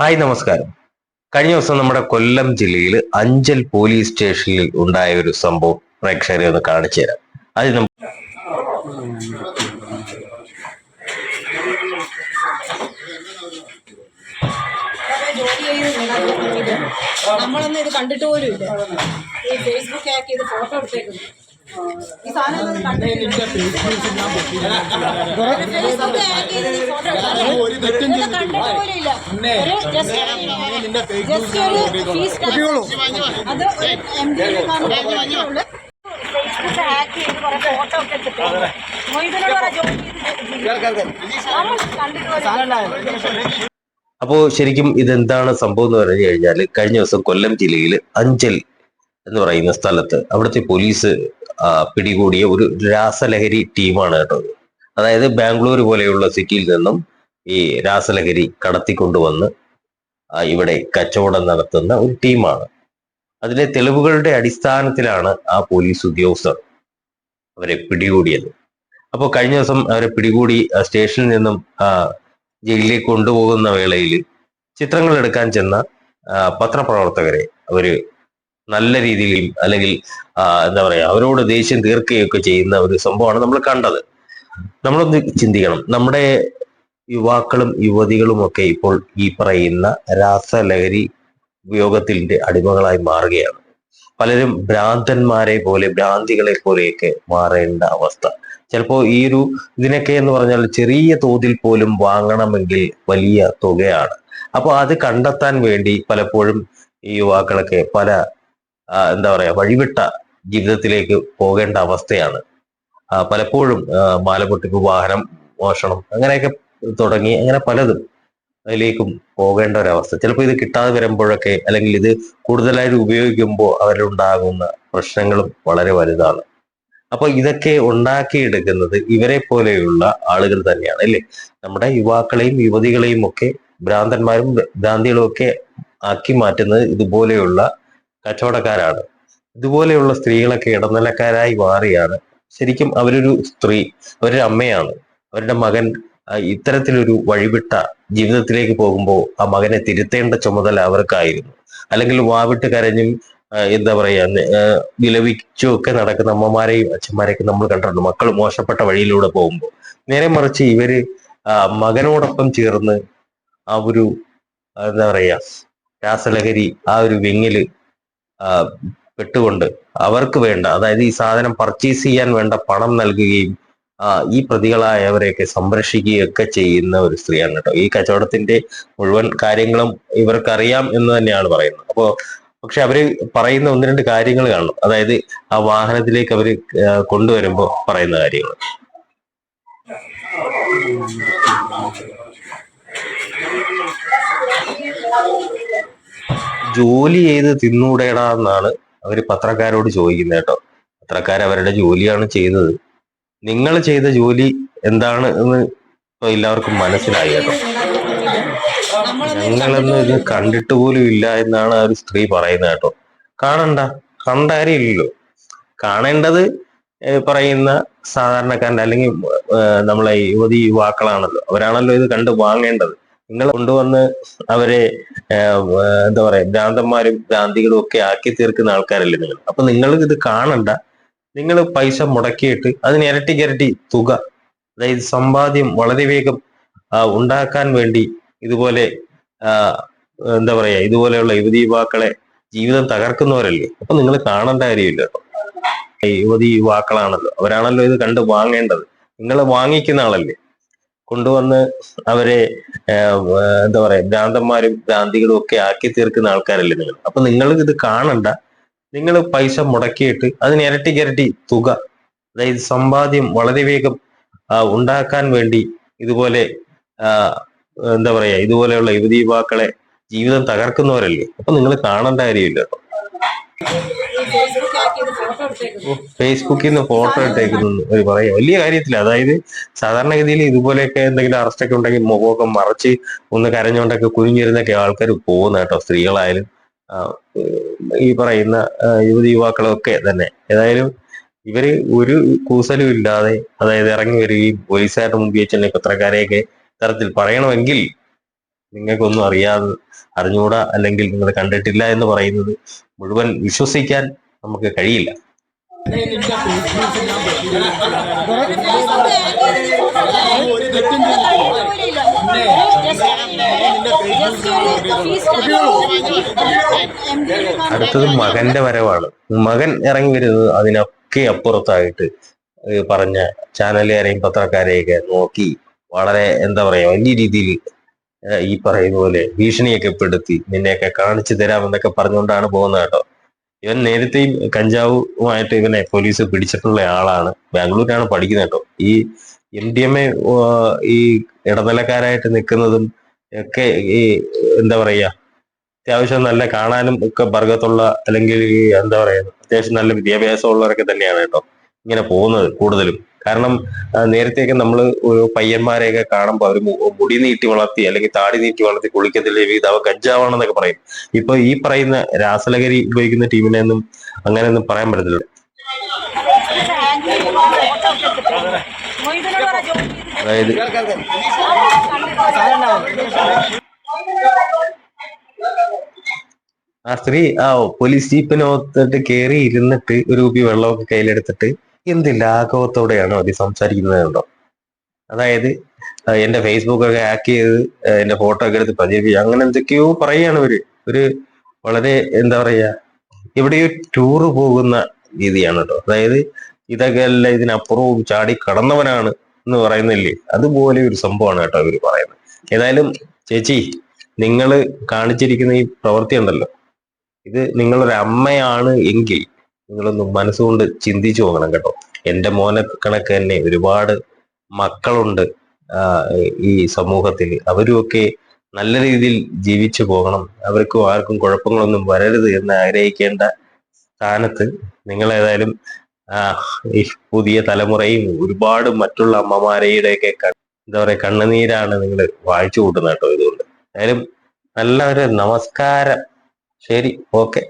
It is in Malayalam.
ഹായ് നമസ്കാരം. കഴിഞ്ഞ ദിവസം നമ്മുടെ കൊല്ലം ജില്ലയിൽ അഞ്ചൽ പോലീസ് സ്റ്റേഷനിൽ ഉണ്ടായ ഒരു സംഭവം പ്രേക്ഷകരെ ഒന്ന് കാണിച്ചു തരാം. അത് നമ്മ- കുറേ ജോലി ചെയ്യുന്നുണ്ട് നമ്മളൊന്നും ഇത് കണ്ടിട്ട് പോലും ഇല്ല. ഈ ഫേസ്ബുക്ക് ഹാക്ക് ചെയ്ത് ഫോട്ടോ എടുത്തേക്കുന്നു. ഈ സാധനം കണ്ടിട്ടില്ല ഫോട്ടോ എടുത്തേക്കുന്നു. ഇതൊന്നും കണ്ടിട്ട് പോലും ഇല്ല. ഒരു ജസ്റ്റ് ജസ്റ്റ് ഒരു ഫീസ് അത്. എം ഡി ഫേസ്ബുക്ക് ഹാക്ക് ചെയ്ത് കുറെ ഫോട്ടോ ഒക്കെ എടുത്തിട്ട് മൊയ്തനോട് കുറെ ജോലി ചെയ്ത് നമ്മൾ കണ്ടിട്ട് പോലും ഇല്ല. അപ്പോ ശരിക്കും ഇതെന്താണ് സംഭവം എന്ന് പറഞ്ഞു കഴിഞ്ഞാൽ കഴിഞ്ഞ ദിവസം കൊല്ലം ജില്ലയിൽ അഞ്ചൽ എന്ന് പറയുന്ന സ്ഥലത്ത് അവിടുത്തെ പോലീസ് പിടികൂടിയ ഒരു രാസലഹരി ടീമാണ് കേട്ടോ അതായത് ബാംഗ്ലൂർ പോലെയുള്ള സിറ്റിയിൽ നിന്നും ഈ രാസലഹരി കടത്തിക്കൊണ്ടുവന്ന് ഇവിടെ കച്ചവടം നടത്തുന്ന ഒരു ടീമാണ്. അതിലെ തെളിവുകളുടെ അടിസ്ഥാനത്തിലാണ് ആ പോലീസ് ഉദ്യോഗസ്ഥർ അവരെ പിടികൂടിയത്. അപ്പോൾ കഴിഞ്ഞ ദിവസം അവരെ പിടികൂടി സ്റ്റേഷനിൽ നിന്നും ജയിലിലേക്ക് കൊണ്ടുപോകുന്ന വേളയിൽ ചിത്രങ്ങൾ എടുക്കാൻ ചെന്ന പത്രപ്രവർത്തകരെ അവർ നല്ല രീതിയിൽ അല്ലെങ്കിൽ എന്താ പറയാ അവരോട് ദേഷ്യം തീർക്കുകയൊക്കെ ചെയ്യുന്ന ഒരു സംഭവമാണ് നമ്മൾ കണ്ടത്. നമ്മളൊന്ന് ചിന്തിക്കണം. നമ്മുടെ യുവാക്കളും യുവതികളും ഒക്കെ ഇപ്പോൾ ഈ പറയുന്ന രാസലഹരി ഉപയോഗത്തിന്റെ അടിമകളായി മാറുകയാണ്. പലരും ഭ്രാന്തന്മാരെ പോലെ ഭ്രാന്തികളെ പോലെയൊക്കെ മാറേണ്ട അവസ്ഥ. ചിലപ്പോൾ ഈ ഒരു ഇതിനൊക്കെ എന്ന് പറഞ്ഞാൽ ചെറിയ തോതിൽ പോലും വാങ്ങണമെങ്കിൽ വലിയ തുകയാണ്. അപ്പോൾ അത് കണ്ടെത്താൻ വേണ്ടി പലപ്പോഴും ഈ യുവാക്കളൊക്കെ പല എന്താ പറയാ വഴിവിട്ട ജീവിതത്തിലേക്ക് പോകേണ്ട അവസ്ഥയാണ്. പലപ്പോഴും മാലപൊട്ടിപ്പ് മാല പൊട്ടിപ്പ് വാഹനം മോഷണം അങ്ങനെയൊക്കെ തുടങ്ങി അങ്ങനെ പലതും അതിലേക്കും പോകേണ്ട ഒരവസ്ഥ. ചിലപ്പോൾ ഇത് കിട്ടാതെ വരുമ്പോഴൊക്കെ അല്ലെങ്കിൽ ഇത് കൂടുതലായിട്ട് ഉപയോഗിക്കുമ്പോൾ അവരിലുണ്ടാകുന്ന പ്രശ്നങ്ങളും വളരെ വലുതാണ്. അപ്പൊ ഇതൊക്കെ ഉണ്ടാക്കിയെടുക്കുന്നത് ഇവരെ പോലെയുള്ള ആളുകൾ തന്നെയാണ് അല്ലേ? നമ്മുടെ യുവാക്കളെയും യുവതികളെയും ഒക്കെ ഭ്രാന്തന്മാരും ഭ്രാന്തികളും ഒക്കെ ആക്കി മാറ്റുന്നത് ഇതുപോലെയുള്ള കച്ചവടക്കാരാണ്. ഇതുപോലെയുള്ള സ്ത്രീകളൊക്കെ ഇടനിലക്കാരായി മാറിയാണ്. ശരിക്കും അവരൊരു സ്ത്രീ അവരൊരു അമ്മയാണ്. അവരുടെ മകൻ ഇത്തരത്തിലൊരു വഴിവിട്ട ജീവിതത്തിലേക്ക് പോകുമ്പോൾ ആ മകനെ തിരുത്തേണ്ട ചുമതല അവർക്കായിരുന്നു. അല്ലെങ്കിൽ വാവിട്ട് കരഞ്ഞും എന്താ പറയാ വിലപിച്ചും ഒക്കെ നടക്കുന്ന അമ്മമാരെയും അച്ഛന്മാരെയൊക്കെ നമ്മൾ കണ്ടിട്ടുണ്ട്. മക്കൾ മോശപ്പെട്ട വഴിയിലൂടെ പോകുമ്പോൾ. നേരെ മറിച്ച് ഇവർ മകനോടൊപ്പം ചേർന്ന് ആ ഒരു എന്താ പറയാ രാസലഹരി ആ ഒരു വിങ്ങിൽ പെട്ടുകൊണ്ട് അവർക്ക് വേണ്ട അതായത് ഈ സാധനം പർച്ചേസ് ചെയ്യാൻ വേണ്ട പണം നൽകുകയും ഈ പ്രതികളായവരെയൊക്കെ സംരക്ഷിക്കുകയൊക്കെ ചെയ്യുന്ന ഒരു സ്ത്രീയാണ് കേട്ടോ. ഈ കച്ചവടത്തിന്റെ മുഴുവൻ കാര്യങ്ങളും ഇവർക്കറിയാം എന്ന് തന്നെയാണ് പറയുന്നത്. അപ്പോ പക്ഷെ അവർ പറയുന്ന ഒന്ന് രണ്ട് കാര്യങ്ങൾ കാണും അതായത് ആ വാഹനത്തിലേക്ക് അവർ കൊണ്ടുവരുമ്പോൾ കൊണ്ടുവരുമ്പോ പറയുന്ന കാര്യങ്ങൾ. ജോലി ചെയ്ത് തിന്നൂടേടാ എന്നാണ് അവർ പത്രക്കാരോട് ചോദിക്കുന്നത് കേട്ടോ. പത്രക്കാർ അവരുടെ ജോലിയാണ് ചെയ്തത് നിങ്ങൾ ചെയ്ത ജോലി എന്താണ് എന്ന് ഇപ്പൊ എല്ലാവർക്കും മനസ്സിലായി കേട്ടോ. ഞങ്ങളൊന്നും ഇത് കണ്ടിട്ട് പോലും ഇല്ല എന്നാണ് ആ ഒരു സ്ത്രീ പറയുന്നത് കേട്ടോ. കാണണ്ട കണ്ട കാര്യമില്ലല്ലോ കാണേണ്ടത് പറയുന്ന സാധാരണക്കാരന്റെ അല്ലെങ്കിൽ നമ്മളെ യുവതി യുവാക്കളാണല്ലോ. അവരാണല്ലോ ഇത് കണ്ട് വാങ്ങേണ്ടത്. നിങ്ങൾ കൊണ്ടുവന്ന് അവരെ എന്താ പറയാ ഭ്രാന്തന്മാരും ഭ്രാന്തികളും ഒക്കെ ആക്കി തീർക്കുന്ന ആൾക്കാരല്ലേ നിങ്ങൾ. അപ്പൊ നിങ്ങൾ ഇത് കാണണ്ട. നിങ്ങൾ പൈസ മുടക്കിയിട്ട് അതിന് ഇരട്ടി ഇരട്ടി തുക അതായത് സമ്പാദ്യം വളരെ വേഗം ഉണ്ടാക്കാൻ വേണ്ടി ഇതുപോലെ എന്താ പറയാ ഇതുപോലെയുള്ള യുവതി യുവാക്കളെ ജീവിതം തകർക്കുന്നവരല്ലേ. അപ്പൊ നിങ്ങൾ കാണേണ്ട കാര്യമില്ല യുവതി യുവാക്കളാണല്ലോ. അവരാണല്ലോ ഇത് കണ്ട് വാങ്ങേണ്ടത്. നിങ്ങൾ വാങ്ങിക്കുന്ന ആളല്ലേ. കൊണ്ടുവന്ന് അവരെ എന്താ പറയാ ഭ്രാന്തന്മാരും ഭ്രാന്തികളും ഒക്കെ ആക്കി തീർക്കുന്ന ആൾക്കാരല്ലേ നിങ്ങൾ. അപ്പൊ നിങ്ങൾ ഇത് കാണണ്ട. നിങ്ങൾ പൈസ മുടക്കിയിട്ട് അതിന് ഇരട്ടി ഇരട്ടി തുക അതായത് സമ്പാദ്യം വളരെ വേഗം ഉണ്ടാക്കാൻ വേണ്ടി ഇതുപോലെ എന്താ പറയാ ഇതുപോലെയുള്ള യുവതി യുവാക്കളെ ജീവിതം തകർക്കുന്നവരല്ലേ. അപ്പൊ നിങ്ങൾ കാണേണ്ട കാര്യമില്ല കേട്ടോ. ഫേസ്ബുക്കിൽ നിന്ന് ഫോട്ടോ ഇട്ടേക്കുന്നു പറയാ. വലിയ കാര്യത്തില്ല. അതായത് സാധാരണഗതിയിൽ ഇതുപോലെയൊക്കെ എന്തെങ്കിലും അറസ്റ്റൊക്കെ ഉണ്ടെങ്കിൽ മുഖമൊക്കെ മറച്ച് ഒന്ന് കരഞ്ഞുകൊണ്ടൊക്കെ കുഞ്ഞിരുന്നൊക്കെ ആൾക്കാർ പോകുന്ന കേട്ടോ സ്ത്രീകളായാലും. ഈ പറയുന്ന യുവതി യുവാക്കളൊക്കെ തന്നെ. ഏതായാലും ഇവർ ഒരു കൂസലും ഇല്ലാതെ അതായത് ഇറങ്ങി വരികയും പോലീസുകാരുടെ മുമ്പിൽ ചെന്ന പത്രക്കാരെയൊക്കെ തരത്തിൽ പറയണമെങ്കിൽ നിങ്ങൾക്കൊന്നും അറിയാതെ അറിഞ്ഞുകൂടാ അല്ലെങ്കിൽ നിങ്ങൾ കണ്ടിട്ടില്ല എന്ന് പറയുന്നത് മുഴുവൻ വിശ്വസിക്കാൻ നമുക്ക് കഴിയില്ല. അടുത്തത് മകന്റെ വരവാണ് മകൻ ഇറങ്ങി വരുന്നത് അതിനൊക്കെ അപ്പുറത്തായിട്ട് പറഞ്ഞ ചാനലുകാരെയും പത്രക്കാരെയൊക്കെ നോക്കി വളരെ എന്താ പറയാ വലിയ രീതിയിൽ ഈ പറയുന്ന പോലെ ഭീഷണിയൊക്കെ പെടുത്തി നിന്നെയൊക്കെ കാണിച്ചു തരാമെന്നൊക്കെ പറഞ്ഞുകൊണ്ടാണ് പോകുന്നത് കേട്ടോ. ഇവൻ നേരത്തെയും കഞ്ചാവുമായിട്ട് ഇവനെ പോലീസ് പിടിച്ചിട്ടുള്ള ആളാണ്. ബാംഗ്ലൂരിലാണ് പഠിക്കുന്നത് കേട്ടോ. ഈ എം ഡി എം എ ഈ ഇടനിലക്കാരായിട്ട് നിൽക്കുന്നതും ഒക്കെ ഈ എന്താ പറയാ അത്യാവശ്യം നല്ല കാണാനും ഒക്കെ വർഗത്തുള്ള അല്ലെങ്കിൽ എന്താ പറയാ അത്യാവശ്യം നല്ല വിദ്യാഭ്യാസം ഉള്ളവരൊക്കെ തന്നെയാണ് കേട്ടോ ഇങ്ങനെ പോകുന്നത് കൂടുതലും. കാരണം നേരത്തെയൊക്കെ നമ്മൾ ഒരു പയ്യന്മാരെയൊക്കെ കാണുമ്പോൾ അവർ മുടി നീട്ടി വളർത്തി അല്ലെങ്കിൽ താടി നീട്ടി വളർത്തി കുളിക്കത്തില്ല അവ കഞ്ചാവാണെന്നൊക്കെ പറയും. ഇപ്പൊ ഈ പറയുന്ന രാസലഹരി ഉപയോഗിക്കുന്ന ടീമിനെ ഒന്നും അങ്ങനെയൊന്നും പറയാൻ പറ്റത്തില്ല. അതായത് ആ സ്ത്രീ ആ പോലീസ് ജീപ്പിനകത്തിട്ട് കയറി ഇരുന്നിട്ട് ഒരു കുപ്പി വെള്ളമൊക്കെ കയ്യിലെടുത്തിട്ട് എന്ത് ലാഘവത്തോടെയാണ് അത് സംസാരിക്കുന്നതുണ്ടോ അതായത് എന്റെ ഫേസ്ബുക്ക് ഒക്കെ ഹാക്ക് ചെയ്ത് എന്റെ ഫോട്ടോ ഒക്കെ എടുത്ത് പ്രചരിപ്പിച്ചു അങ്ങനെ എന്തൊക്കെയോ പറയാണ് ഇവർ. ഒരു വളരെ എന്താ പറയാ എവിടെയോ ടൂറ് പോകുന്ന രീതിയാണ് കേട്ടോ അതായത് ഇതൊക്കെ അല്ല ഇതിനപ്പുറവും ചാടി കടന്നവനാണ് എന്ന് പറയുന്നില്ലേ? അതുപോലെ ഒരു സംഭവമാണ് കേട്ടോ ഇവർ പറയുന്നത്. ഏതായാലും ചേച്ചി നിങ്ങൾ കാണിച്ചിരിക്കുന്ന ഈ പ്രവൃത്തി ഉണ്ടല്ലോ. ഇത് നിങ്ങളൊരു അമ്മയാണ് എങ്കിൽ നിങ്ങളൊന്ന് മനസ്സുകൊണ്ട് ചിന്തിച്ചു പോകണം കേട്ടോ. എന്റെ മോനെ കണക്ക് തന്നെ ഒരുപാട് മക്കളുണ്ട് ഈ സമൂഹത്തിൽ. അവരുമൊക്കെ നല്ല രീതിയിൽ ജീവിച്ചു പോകണം. അവർക്കും ആർക്കും കുഴപ്പങ്ങളൊന്നും വരരുത് എന്ന് ആഗ്രഹിക്കേണ്ട സ്ഥാനത്ത് നിങ്ങൾ ഏതായാലും ഈ പുതിയ തലമുറയും ഒരുപാട് മറ്റുള്ള അമ്മമാരെയുടെയൊക്കെ എന്താ പറയാ കണ്ണുനീരാണ് നിങ്ങൾ വായിച്ചു കൂട്ടുന്നത് കേട്ടോ ഇതുകൊണ്ട്. ഏതായാലും നല്ല ഒരു നമസ്കാരം. ശരി ഓക്കെ.